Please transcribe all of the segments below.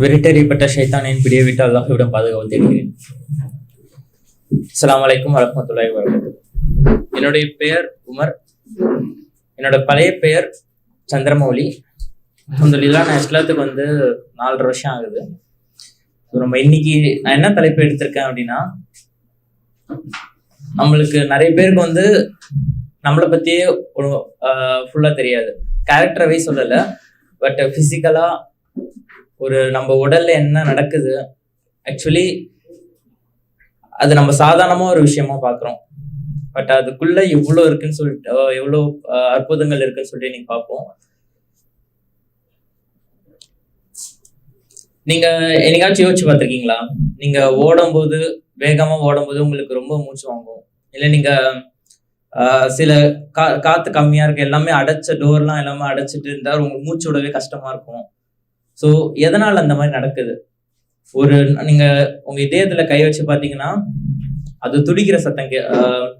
விரட்டறியப்பட்ட ஷைத்தானின் பிடியை விட்டு அல்லாஹ்விடம் பாதுகாப்பு தேடுகிறேன். அஸ்ஸலாமு வலைக்கும் வரஹ்மத்துல்லாஹி வரமத்து என்னுடைய பெயர் உமர். என்னோட பழைய பெயர் சந்திரமௌலி. அல்ஹம்துலில்லாஹ் நான் இஸ்லாத்துக்கு வந்து நாலரை வருஷம் ஆகுது. நம்ம இன்னைக்கு நான் என்ன தலைப்பு எடுத்திருக்கேன் அப்படின்னா நம்மளுக்கு நிறைய பேருக்கு வந்து நம்மளை பத்தியே ஃபுல்லா தெரியாது. கேரக்டர் வைஸ் பட் பிசிக்கலா ஒரு நம்ம உடல்ல என்ன நடக்குது? ஆக்சுவலி அது நம்ம சாதாரணமா ஒரு விஷயமா பாக்குறோம். பட் அதுக்குள்ள எவ்வளவு இருக்குன்னு சொல்லிட்டு எவ்வளவு அற்புதங்கள் இருக்குன்னு சொல்லிட்டு நீங்க பார்ப்போம் நீங்க என்னைக்காச்சும் யோசிச்சு பார்த்துருக்கீங்களா நீங்க ஓடும்போது வேகமா ஓடும்போது உங்களுக்கு ரொம்ப மூச்சு வாங்கும். இல்ல நீங்க சில கா காத்து கம்மியா இருக்கு எல்லாமே அடைச்ச டோர்லாம் எல்லாமே அடைச்சிட்டு இருந்தா உங்களுக்கு மூச்சு விடவே கஷ்டமா இருக்கும். ஸோ எதனால் அந்த மாதிரி நடக்குது? ஒரு நீங்கள் உங்கள் இதயத்தில் கை வச்சு பார்த்தீங்கன்னா அது துடிக்கிற சத்தம் கே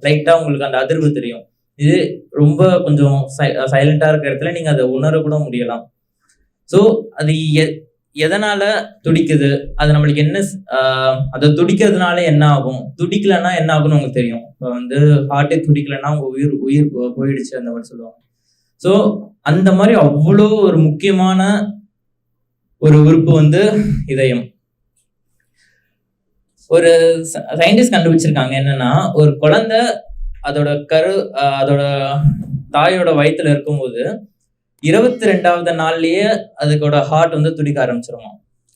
லைட்டாக உங்களுக்கு அந்த அதிர்வு தெரியும். இது ரொம்ப கொஞ்சம் சை சைலண்ட்டாக இருக்கிற இடத்துல நீங்கள் அதை உணர கூட முடியலாம். ஸோ அது எ- எதனால துடிக்குது? அது நம்மளுக்கு என்ன அதை துடிக்கிறதுனால என்ன ஆகும்? துடிக்கலன்னா என்ன ஆகும்னு உங்களுக்கு தெரியும். இப்போ வந்து ஹார்ட்டே துடிக்கலன்னா உங்கள் உயிர் உயிர் போ- போயிடுச்சு அந்த மாதிரி சொல்லுவாங்க. ஸோ அந்த மாதிரி அவ்வளோ ஒரு முக்கியமான ஒரு உறுப்பு வந்து இதயம். ஒரு சயின்டிஸ்ட் கண்டுபிடிச்சிருக்காங்க என்னன்னா ஒரு குழந்தை அதோட கரு அதோட தாயோட வயித்துல இருக்கும்போது இருபத்தி ரெண்டாவது நாள்லயே அதுக்கோட ஹார்ட் வந்து துடிக்க ஆரம்பிச்சிருமா.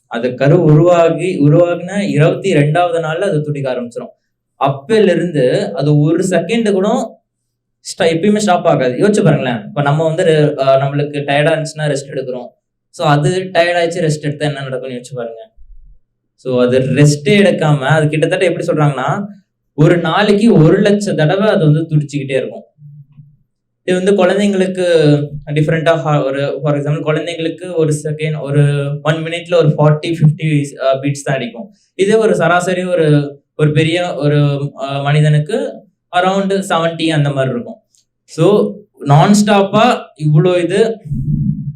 அது கரு உருவாகி உருவாகின இருபத்தி ரெண்டாவது நாள்ல அது துடிக்க ஆரம்பிச்சிரும். அப்பல இருந்து அது ஒரு செகண்ட் கூட எப்பயுமே ஸ்டாப் ஆகாது. யோசிச்சு பாருங்களேன். இப்ப நம்ம வந்து நம்மளுக்கு டயர்டா இருந்துச்சுன்னா ரெஸ்ட் எடுக்கிறோம். ஸோ அது டயர்ட் ஆயிடுச்சு ரெஸ்ட் எடுத்தா என்ன நடக்கும்னு யோசிச்சு பாருங்க. ஸோ அது ரெஸ்ட்டே எடுக்காம அது கிட்டத்தட்ட எப்படி சொல்றாங்கன்னா ஒரு நாளைக்கு ஒரு லட்ச தடவை அது வந்து துடிச்சுக்கிட்டே இருக்கும். இது வந்து குழந்தைங்களுக்கு டிஃப்ரெண்ட்டாக ஒரு ஃபார் எக்ஸாம்பிள் குழந்தைங்களுக்கு ஒரு செகண்ட் ஒரு ஒன் மினிட்ல ஒரு ஃபார்ட்டி ஃபிஃப்டி பீட்ஸ் தான் அடிக்கும். இதே ஒரு சராசரி ஒரு ஒரு பெரிய ஒரு uh, மனிதனுக்கு அரௌண்ட் 70 அந்த மாதிரி இருக்கும். ஸோ நான் ஸ்டாப்பாக இவ்வளோ இது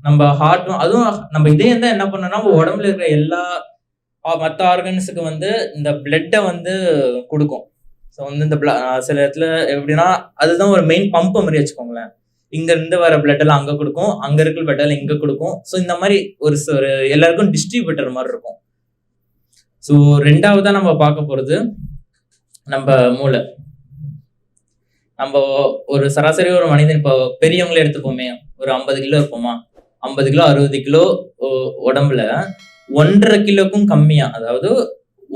நம்ம ஹார்ட்டும் அதுவும் நம்ம இதயம் தான் என்ன பண்ணோம்னா நம்ம உடம்புல இருக்கிற எல்லா மற்ற ஆர்கன்ஸுக்கு வந்து இந்த பிளட்டை வந்து கொடுக்கும். ஸோ வந்து இந்த சில இடத்துல எப்படின்னா அதுதான் ஒரு மெயின் பம்ப் மாதிரி வச்சுக்கோங்களேன். இங்க இருந்து வர பிளட் எல்லாம் அங்க கொடுக்கும் அங்க இருக்கிற பிளட் எல்லாம் இங்க கொடுக்கும். ஸோ இந்த மாதிரி ஒரு ஒரு எல்லாருக்கும் டிஸ்ட்ரிபியூட்டர் மாதிரி இருக்கும். ஸோ ரெண்டாவதா நம்ம பார்க்க போறது நம்ம மூளை. நம்ம ஒரு சராசரி ஒரு மனிதன் இப்போ பெரியவங்களே எடுத்துப்போமே ஒரு ஐம்பது கிலோ இருப்போமா? ஐம்பது கிலோ அறுபது கிலோ உடம்புல ஒன்றரை கிலோக்கும் கம்மியா அதாவது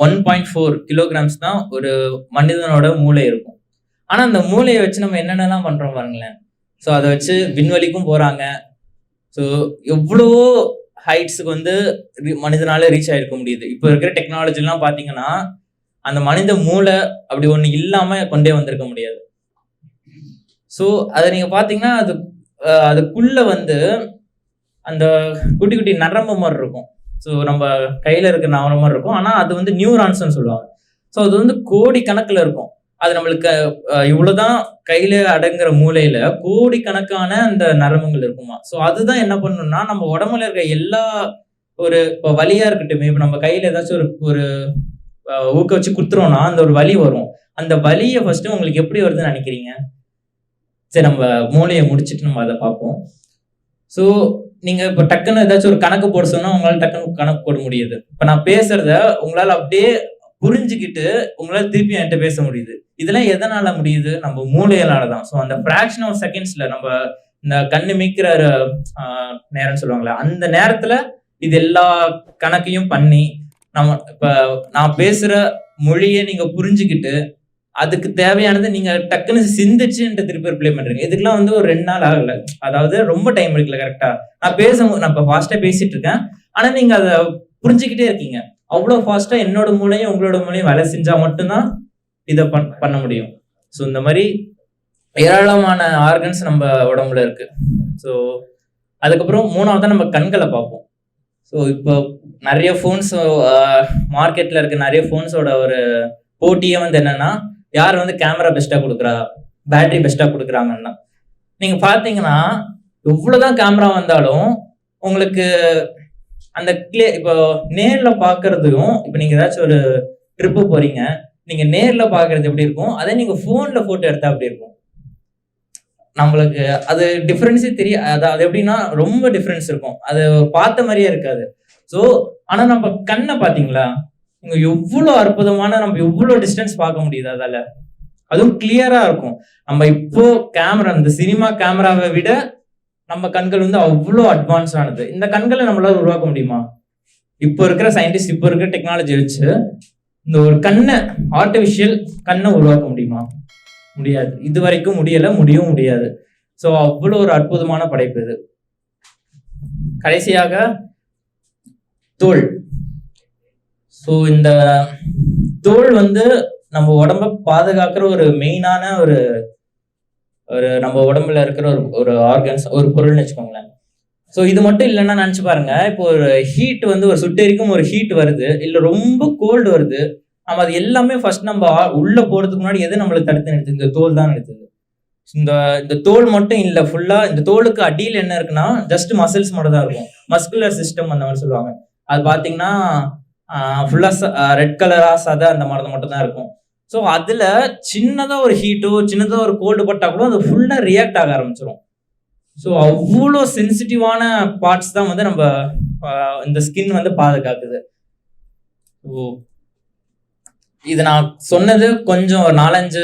ஒன் பாயிண்ட் ஃபோர் கிலோகிராம்ஸ் தான் ஒரு மனிதனோட மூளை இருக்கும். ஆனா அந்த மூளையை வச்சு நம்ம என்னென்னலாம் பண்றோம் பாருங்களேன். ஸோ அதை வச்சு விண்வெளிக்கும் போறாங்க. ஸோ எவ்வளவோ ஹைட்ஸுக்கு வந்து மனிதனால ரீச் ஆயிருக்க முடியுது. இப்போ இருக்கிற டெக்னாலஜிலாம் பார்த்தீங்கன்னா அந்த மனித மூளை அப்படி ஒன்று இல்லாம கொண்டே வந்திருக்க முடியாது. ஸோ அதை நீங்க பாத்தீங்கன்னா அது அதுக்குள்ள வந்து அந்த குட்டி குட்டி நரம்பு மாதிரி இருக்கும். ஸோ நம்ம கையில் இருக்க நரம்பு மாதிரி இருக்கும். ஆனால் அது வந்து நியூரான்ஸ்னு சொல்லுவாங்க. ஸோ அது வந்து கோடி கணக்கில் இருக்கும். அது நம்மளுக்கு இவ்வளோதான் கையில் அடங்குற மூலையில் கோடி கணக்கான அந்த நரம்புகள் இருக்குமா. ஸோ அதுதான் என்ன பண்ணணும்னா நம்ம உடம்புல இருக்க எல்லா ஒரு இப்போ வலியாக இருக்கட்டும். இப்போ நம்ம கையில் ஏதாச்சும் ஒரு ஒரு ஊக்க வச்சு குத்துறோம்னா அந்த ஒரு வலி வரும். அந்த வலியை ஃபர்ஸ்ட் உங்களுக்கு எப்படி வருதுன்னு நினைக்கிறீங்க? சரி நம்ம மூளையை முடிச்சிட்டு நம்ம அதை பார்ப்போம். ஸோ நீங்க இப்போ டக்குன்னு ஏதாச்சும் ஒரு கணக்கு போட சொன்னா உங்களால டக்குன்னு கணக்கு போட முடியுது. இப்போ நான் பேசுறத உங்களால அப்படியே புரிஞ்சுக்கிட்டு உங்களால திருப்பி என்கிட்ட பேச முடியுது. இதெல்லாம் எதனால முடியுது? நம்ம மூளையனால தான் ஸோ அந்த ஃபிராக்ஷன் ஆஃப் செகண்ட்ஸ்ல நம்ம இந்த கண்ணு மீக்கிற நேரம்னு சொல்லுவாங்களே அந்த நேரத்துல இது எல்லா கணக்கையும் பண்ணி நம்ம இப்ப நான் பேசுற மொழியை நீங்க புரிஞ்சுக்கிட்டு அதுக்கு தேவையானது நீங்க டக்குன்னு சிந்திச்சுன்ற திருப்பி ரிப்ளை பண்றீங்க. இதுக்கெல்லாம் வந்து ஒரு ரெண்டு நாள் ஆகல. அதாவது ரொம்ப டைம் இருக்குல்ல கரெக்டா நான் பேச நான் இப்போ ஃபாஸ்டா பேசிட்டு இருக்கேன். ஆனா நீங்க அதை புரிஞ்சுக்கிட்டே இருக்கீங்க. அவ்வளோ ஃபாஸ்டா என்னோட மூலையும் உங்களோட மூலையும் வேலை செஞ்சா மட்டும்தான் இதை பண் பண்ண முடியும். ஸோ இந்த மாதிரி ஏராளமான ஆர்கன்ஸ் நம்ம உடம்புல இருக்கு. ஸோ அதுக்கப்புறம் மூணாவதா நம்ம கண்களை பார்ப்போம். ஸோ இப்போ நிறைய ஃபோன்ஸ் மார்க்கெட்டில் இருக்க நிறைய ஃபோன்ஸோட ஒரு போட்டியே வந்து என்னன்னா யார் வந்து கேமரா பெஸ்ட்டாக கொடுக்குறா? பேட்டரி பெஸ்ட்டாக கொடுக்குறாங்கன்னா. நீங்கள் பார்த்தீங்கன்னா எவ்வளோதான் கேமரா வந்தாலும் உங்களுக்கு அந்த கிளே இப்போ நேரில் பார்க்கறதுக்கும் இப்போ நீங்கள் ஏதாச்சும் ஒரு ட்ரிப்பு போகிறீங்க நீங்கள் நேரில் பார்க்கறது எப்படி இருக்கும்? அதே நீங்கள் ஃபோனில் ஃபோட்டோ எடுத்தா அப்படி இருக்கும்? நம்மளுக்கு அது டிஃப்ரென்ஸே தெரிய அது அது எப்படின்னா ரொம்ப டிஃப்ரென்ஸ் இருக்கும். அது பார்த்த மாதிரியே இருக்காது. ஸோ ஆனால் நம்ம கண்ணை பார்த்தீங்களா? இங்க எவ்வளவு அற்புதமான நம்ம எவ்வளவு டிஸ்டன்ஸ் பார்க்க முடியுது அதால? அதுவும் கிளியரா இருக்கும். நம்ம இப்போ கேமரா இந்த சினிமா கேமராவை விட நம்ம கண்கள் வந்து அவ்வளோ அட்வான்ஸ் ஆனது. இந்த கண்களை நம்மளால உருவாக்க முடியுமா? இப்போ இருக்கிற சயின்டிஸ்ட் இப்போ இருக்கிற டெக்னாலஜி வச்சு இந்த ஒரு கண்ணை ஆர்டிஃபிஷியல் கண்ணை உருவாக்க முடியுமா? முடியாது. இது வரைக்கும் முடியல முடியவும் முடியாது. ஸோ அவ்வளோ ஒரு அற்புதமான படைப்பு இது. கடைசியாக தோல். ஸோ இந்த தோல் வந்து நம்ம உடம்ப பாதுகாக்கிற ஒரு மெயினான ஒரு ஒரு நம்ம உடம்புல இருக்கிற ஒரு ஒரு ஆர்கன்ஸ் ஒரு பொருள்னு வச்சுக்கோங்களேன். ஸோ இது மட்டும் இல்லைன்னா நினச்சி பாருங்க. இப்போ ஒரு ஹீட் வந்து ஒரு சுட்டெரிக்கும் ஒரு ஹீட் வருது. இல்லை ரொம்ப கோல்டு வருது. நம்ம அது எல்லாமே ஃபர்ஸ்ட் நம்ம ஆ- உள்ள போறதுக்கு முன்னாடி எது நம்மளுக்கு தடுத்து நிறுத்துது? இந்த தோல் தான் நிறுத்துது. இந்த இந்த தோல் மட்டும் இல்லை ஃபுல்லா இந்த தோலுக்கு அடியில் என்ன இருக்குன்னா ஜஸ்ட் மசில்ஸ் மட்டும் தான் இருக்கும். மஸ்குலர் சிஸ்டம் அந்த மாதிரி சொல்லுவாங்க. அது பார்த்தீங்கன்னா ஃபுல்லா ரெட் கலரா சதை அந்த மாதிரி மட்டும் தான் இருக்கும். ஸோ அதுல சின்னதா ஒரு ஹீட்டோ சின்னதா ஒரு கோல்டு பட்டா கூட அது ஃபுல்லா ரியாக்ட் ஆக ஆரம்பிச்சிடும் ஸோ அவ்வளோ சென்சிட்டிவான பார்ட்ஸ் தான் வந்து நம்ம இந்த ஸ்கின் வந்து பாதுகாக்குது. ஸோ இது நான் சொன்னது கொஞ்சம் ஒரு நாலஞ்சு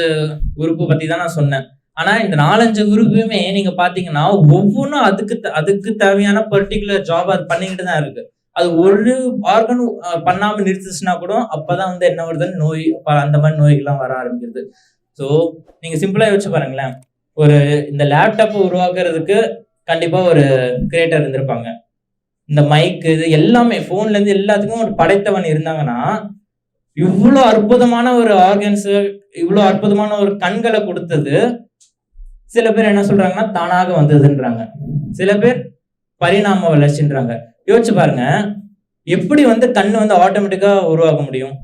உறுப்பு பத்தி தான் நான் சொன்னேன். ஆனா இந்த நாலஞ்சு உறுப்புமே நீங்க பாத்தீங்கன்னா ஒவ்வொன்றும் அதுக்கு த- அதுக்கு தேவையான பர்டிகுலர் ஜாப் அது பண்ணிக்கிட்டு தான் இருக்கு. அது ஒரு ஆர்கன் பண்ணாம நிறுத்துச்சுன்னா கூட அப்பதான் வந்து என்ன வருதுன்னு நோய் அந்த மாதிரி நோய்கள்லாம் வர ஆரம்பிக்கிறது. ஸோ நீங்க சிம்பிளா யோசிச்சு பாருங்களேன். ஒரு இந்த லேப்டாப் உருவாக்குறதுக்கு கண்டிப்பா ஒரு கிரியேட்டர் இருந்திருப்பாங்க. இந்த மைக்கு இது எல்லாமே போன்ல இருந்து எல்லாத்துக்கும் ஒரு படைத்தவன் இருந்தாங்கன்னா இவ்வளோ அற்புதமான ஒரு ஆர்கன்ஸ் இவ்வளோ அற்புதமான ஒரு கண்களை கொடுத்தது சில பேர் என்ன சொல்றாங்கன்னா தானாக வந்ததுன்றாங்க. சில பேர் பரிணாம வளர்ச்சின்றாங்க. யோசிச்சு பாருங்க. எப்படி வந்து கண் வந்து ஆட்டோமேட்டிக்கா உருவாக்க முடியும்?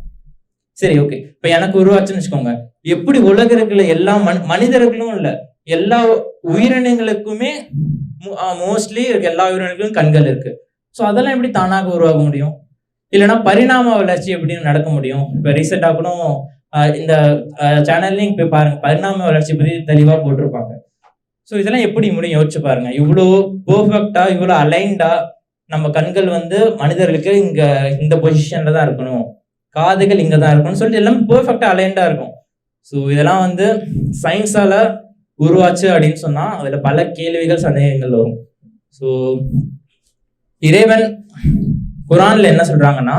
சரி ஓகே இப்ப எனக்கு உருவாச்சுன்னு வச்சுக்கோங்க. எப்படி உலகில் எல்லா மனி மனிதர்களும் இல்ல எல்லா உயிரினங்களுக்குமே மோஸ்ட்லி எல்லா உயிரினங்களுக்கும் கண்கள் இருக்கு. ஸோ அதெல்லாம் எப்படி தானாக உருவாக முடியும்? இல்லைன்னா பரிணாம வளர்ச்சி எப்படின்னு நடக்க முடியும்? இப்போ ரீசெண்டாக கூட இந்த சேனல்லையும் போய் பாருங்க. பரிணாம வளர்ச்சி பற்றி தெளிவாக போட்டிருப்பாங்க. ஸோ இதெல்லாம் எப்படி முடியும்? யோசிச்சு பாருங்க. இவ்வளோ பர்ஃபெக்டா இவ்வளோ அலைன்டா நம்ம கண்கள் வந்து மனிதர்களுக்கு இங்க இந்த பொசிஷன்ல தான் இருக்கணும். காதுகள் இங்க தான் இருக்கணும்னு சொல்லிட்டு எல்லாம் பெர்ஃபெக்டா அலைண்டா இருக்கும். ஸோ இதெல்லாம் வந்து சயின்ஸால உருவாச்சு அப்படின்னு சொன்னா அதுல பல கேள்விகள் சந்தேகங்கள் வரும். ஸோ இறைவன் குரான்ல என்ன சொல்றாங்கன்னா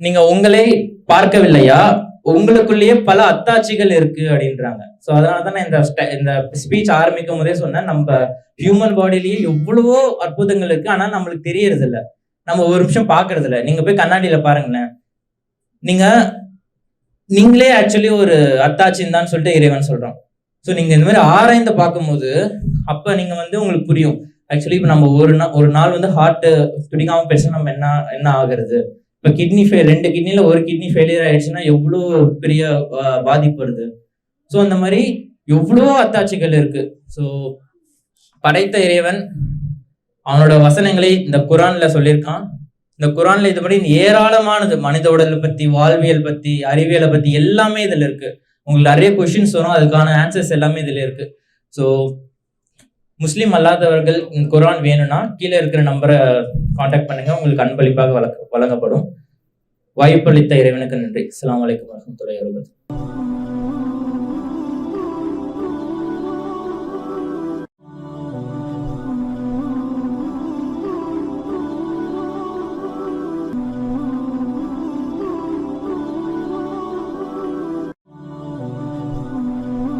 நீங்க உங்களை பார்க்கவில்லையா? உங்களுக்குள்ளேயே பல அத்தாட்சிகள் இருக்கு அப்படின்றாங்க. ஸோ அதனால தான் நான் இந்த இந்த ஸ்பீச் ஆரம்பிக்கும் போதே சொன்னேன். நம்ம ஹியூமன் பாடியிலேயே எவ்வளவோ அற்புதங்கள் இருக்கு. ஆனா நம்மளுக்கு தெரியறது இல்லை நம்ம ஒரு நிமிஷம் பாக்குறது இல்லை நீங்க போய் கண்ணாடியில பாருங்களேன். நீங்க நீங்களே ஆக்சுவலி ஒரு அத்தாச்சின்னு தான் சொல்லிட்டு இறைவன் சொல்றோம் ஸோ நீங்க இந்த மாதிரி ஆராய்ந்து பார்க்கும்போது அப்ப நீங்க வந்து உங்களுக்கு புரியும். ஆக்சுவலி இப்போ நம்ம ஒரு நாள் ஒரு நாள் வந்து ஹார்ட் துடிக்காம பேச நம்ம என்ன என்ன ஆகுறது? இப்போ கிட்னி ஃபெயில் ரெண்டு கிட்னில ஒரு கிட்னி ஃபெயிலியர் ஆயிடுச்சுன்னா எவ்வளோ பெரிய பாதிப்பு வருது? ஸோ அந்த மாதிரி எவ்வளோ அத்தாட்சிகள் இருக்கு? ஸோ படைத்த இறைவன் அவனோட வசனங்களை இந்த குரான்ல சொல்லியிருக்கான். இந்த குரான்ல இது மாதிரி ஏராளமானது மனித உடலை பற்றி வாழ்வியல் பத்தி அறிவியலை பற்றி எல்லாமே இதுல இருக்கு. உங்களுக்கு நிறைய கொஷின்ஸ் வரும் அதுக்கான ஆன்சர்ஸ் எல்லாமே இதுல இருக்கு. ஸோ முஸ்லீம் அல்லாதவர்கள் குரான் வேணும்னா கீழே இருக்கிற நம்பரை காண்டாக்ட் பண்ணுங்க. உங்களுக்கு அன்பளிப்பாக வழங்க வழங்கப்படும். வாய்ப்பளித்த இறைவனுக்கு நன்றி. அஸ்ஸலாமு அலைக்கும் வரஹ்மத்துல்லாஹி வபரகாத்துஹு.